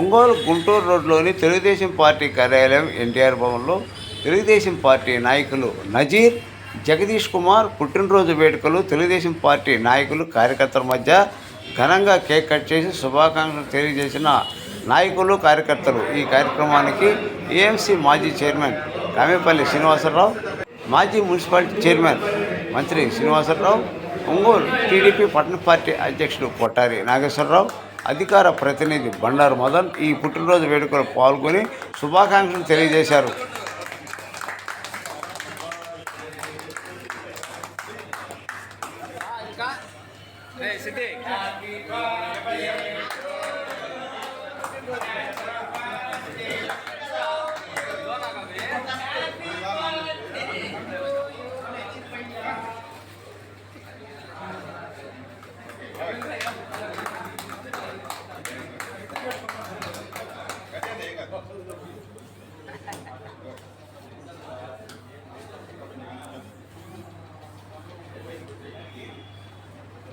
ఒంగోలు గుంటూరు రోడ్లోని తెలుగుదేశం పార్టీ కార్యాలయం ఎన్టీఆర్ భవన్లో తెలుగుదేశం పార్టీ నాయకులు నజీర్ జగదీష్ కుమార్ పుట్టినరోజు వేడుకలు తెలుగుదేశం పార్టీ నాయకులు కార్యకర్తల మధ్య ఘనంగా కేక్ కట్ చేసి శుభాకాంక్షలు తెలియజేసిన నాయకులు కార్యకర్తలు. ఈ కార్యక్రమానికి ఏఎంసీ మాజీ చైర్మన్ కామేపల్లి శ్రీనివాసరావు మాజీ municipality chairman Mantri Srinivasarao Ongole TDP పట్టణ పార్టీ అధ్యక్షుడు కొట్టారి నాగేశ్వరరావు అధికార ప్రతినిధి బండారు మదన్ ఈ పుట్టినరోజు వేడుకలో పాల్గొని శుభాకాంక్షలు తెలియజేశారు.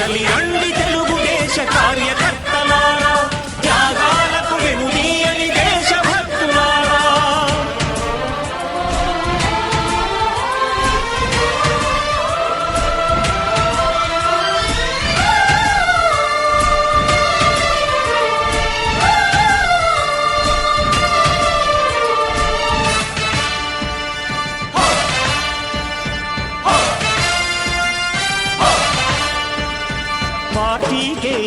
కదలి